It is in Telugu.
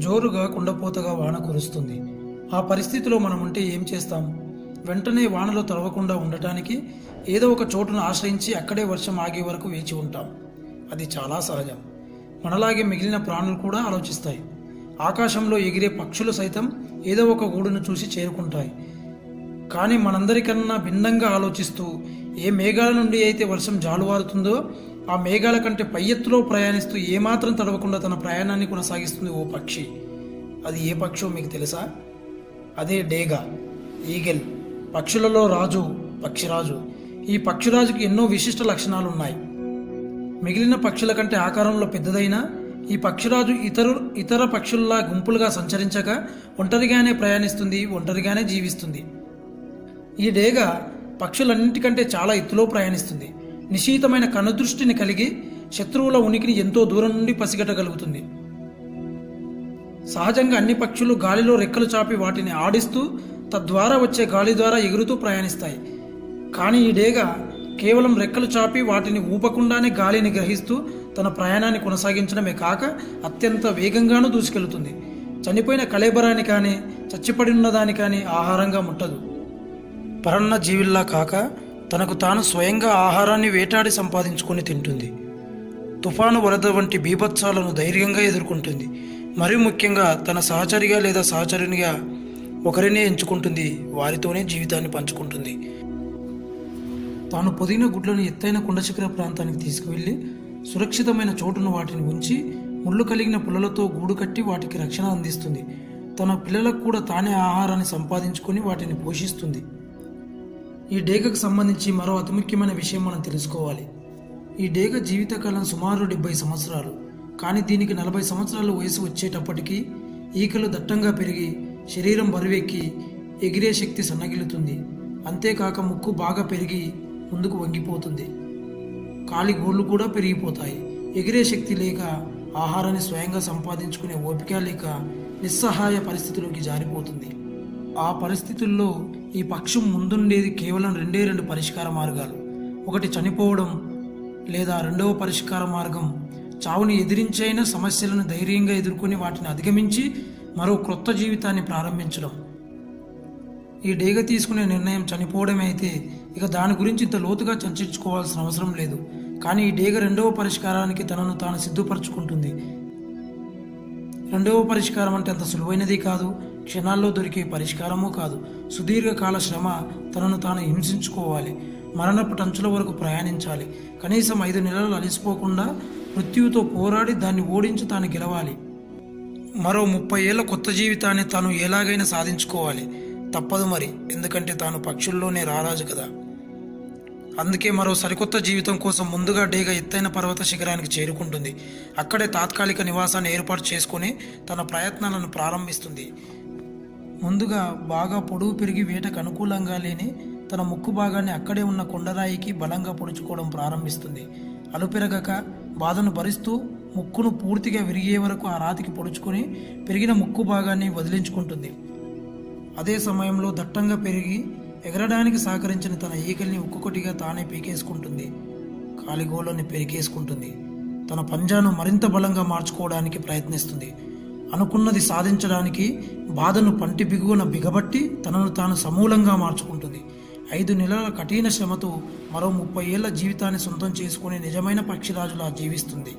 జోరుగా కుండపోతగా వాన కురుస్తుంది. ఆ పరిస్థితిలో మనం ఉంటే ఏం చేస్తాం? వెంటనే వానలో తడవకుండా ఉండటానికి ఏదో ఒక చోటును ఆశ్రయించి అక్కడే వర్షం ఆగే వరకు వేచి ఉంటాం. అది చాలా సహజం. మనలాగే మిగిలిన ప్రాణులు కూడా ఆలోచిస్తాయి. ఆకాశంలో ఎగిరే పక్షులు సైతం ఏదో ఒక గూడును చూసి చేరుకుంటాయి. కానీ మనందరికన్నా భిన్నంగా ఆలోచిస్తూ ఏ మేఘాల నుండి అయితే వర్షం జాలువారుతుందో ఆ మేఘాల కంటే పై ఎత్తులో ప్రయాణిస్తూ ఏమాత్రం తడవకుండా తన ప్రయాణాన్ని కొనసాగిస్తుంది ఓ పక్షి. అది ఏ పక్షో మీకు తెలుసా? అదే డేగా ఈగల్ పక్షులలో రాజు పక్షిరాజు. ఈ పక్షిరాజుకి ఎన్నో విశిష్ట లక్షణాలు ఉన్నాయి మిగిలిన పక్షుల కంటే ఆకారంలో పెద్దదైన ఈ పక్షిరాజు ఇతరు ఇతర పక్షుల్లా గుంపులుగా సంచరించక ఒంటరిగానే ప్రయాణిస్తుంది ఒంటరిగానే జీవిస్తుంది. ఈ డేగ పక్షులన్నింటికంటే చాలా ఎత్తులో ప్రయాణిస్తుంది. నిశీతమైన కనుదృష్టిని కలిగి శత్రువుల ఉనికిని ఎంతో దూరం నుండి పసిగట్టగలుగుతుంది. సహజంగా అన్ని పక్షులు గాలిలో రెక్కలు చాపి వాటిని ఆడిస్తూ తద్వారా వచ్చే గాలి ద్వారా ఎగురుతూ ప్రయాణిస్తాయి. కానీ ఈ డేగ కేవలం రెక్కలు చాపి వాటిని ఊపకుండానే గాలిని గ్రహిస్తూ తన ప్రయాణాన్ని కొనసాగించడమే కాక అత్యంత వేగంగానూ దూసుకెళ్తుంది. చనిపోయిన కళేబరాన్ని కానీ చచ్చిపడి ఉన్నదాని కానీ ఆహారంగా ముట్టదు. పరన్న జీవిల్లా కాక తనకు తాను స్వయంగా ఆహారాన్ని వేటాడి సంపాదించుకొని తింటుంది. తుఫాను వరద వంటి బీభత్సాలను ధైర్యంగా ఎదుర్కొంటుంది. మరీ ముఖ్యంగా తన సహచరిగా లేదా సహచరునిగా ఒకరినే ఎంచుకుంటుంది వారితోనే జీవితాన్ని పంచుకుంటుంది. తాను పొదిగిన గుడ్లను ఎత్తైన కొండశిఖర ప్రాంతానికి తీసుకువెళ్ళి సురక్షితమైన చోటును వాటిని ఉంచి ముళ్ళు కలిగిన పుల్లలతో గూడు కట్టి వాటికి రక్షణ అందిస్తుంది. తన పిల్లలకు కూడా తానే ఆహారాన్ని సంపాదించుకొని వాటిని పోషిస్తుంది. ఈ డేగకు సంబంధించి మరో అతి ముఖ్యమైన విషయం మనం తెలుసుకోవాలి. ఈ డేగ జీవితకాలం సుమారు డెబ్బై సంవత్సరాలు. కానీ దీనికి నలభై సంవత్సరాల వయసు వచ్చేటప్పటికీ ఈకలు దట్టంగా పెరిగి శరీరం బరువెక్కి ఎగిరే శక్తి సన్నగిలుతుంది అంతేకాక ముక్కు బాగా పెరిగి ముందుకు వంగిపోతుంది. కాలి గోళ్ళు కూడా పెరిగిపోతాయి. ఎగిరే శక్తి లేక ఆహారాన్ని స్వయంగా సంపాదించుకునే ఓపిక లేక నిస్సహాయ పరిస్థితిలోకి జారిపోతుంది. ఆ పరిస్థితుల్లో ఈ పక్షం ముందుండేది కేవలం రెండే రెండు పరిష్కార మార్గాలు. ఒకటి చనిపోవడం లేదా రెండవ పరిష్కార మార్గం చావుని ఎదిరించైన సమస్యలను ధైర్యంగా ఎదుర్కొని వాటిని అధిగమించి మరో క్రొత్త జీవితాన్ని ప్రారంభించడం. ఈ డేగ తీసుకునే నిర్ణయం చనిపోవడమే అయితే ఇక దాని గురించి ఇంత లోతుగా చర్చించుకోవాల్సిన అవసరం లేదు. కానీ ఈ డేగ రెండవ పరిష్కారానికి తనను తాను సిద్ధపరచుకుంటుంది. రెండవ పరిష్కారం అంటే అంత సులువైనది కాదు. క్షణాల్లో దొరికే పరిష్కారమూ కాదు. సుదీర్ఘకాల శ్రమ తనను తాను హింసించుకోవాలి. మరణపు టంచుల వరకు ప్రయాణించాలి. కనీసం ఐదు నెలలు అలసిపోకుండా మృత్యువుతో పోరాడి దాన్ని ఓడించి తాను గెలవాలి. మరో ముప్పై ఏళ్ళ కొత్త జీవితాన్ని తాను ఎలాగైనా సాధించుకోవాలి. తప్పదు మరి ఎందుకంటే తాను పక్షుల్లోనే రారాజు కదా. అందుకే మరో సరికొత్త జీవితం కోసం ముందుగా డేగ ఎత్తైన పర్వత శిఖరానికి చేరుకుంటుంది. అక్కడే తాత్కాలిక నివాసాన్ని ఏర్పాటు చేసుకుని తన ప్రయత్నాలను ప్రారంభిస్తుంది. ముందుగా బాగా పొడవు పెరిగి వేటకు అనుకూలంగా లేని తన ముక్కు భాగాన్ని అక్కడే ఉన్న కొండరాయికి బలంగా పొడుచుకోవడం ప్రారంభిస్తుంది. అలుపెరగక బాధను భరిస్తూ ముక్కును పూర్తిగా విరిగే వరకు ఆ రాతికి పొడుచుకొని పెరిగిన ముక్కు భాగాన్ని వదిలించుకుంటుంది. అదే సమయంలో దట్టంగా పెరిగి ఎగరడానికి సహకరించిన తన ఈకల్ని ఒక్కొక్కటిగా తానే పీకేసుకుంటుంది. కాలిగోళ్ళని పెరికేసుకుంటుంది. తన పంజాను మరింత బలంగా మార్చుకోవడానికి ప్రయత్నిస్తుంది. అనుకున్నది సాధించడానికి బాధను పంటి బిగువన బిగబట్టి తనను తాను సమూలంగా మార్చుకుంటుంది. ఐదు నెలల కఠిన శ్రమతో మరో ముప్పై ఏళ్ళ జీవితాన్ని సొంతం చేసుకుని నిజమైన పక్షిరాజులా జీవిస్తుంది.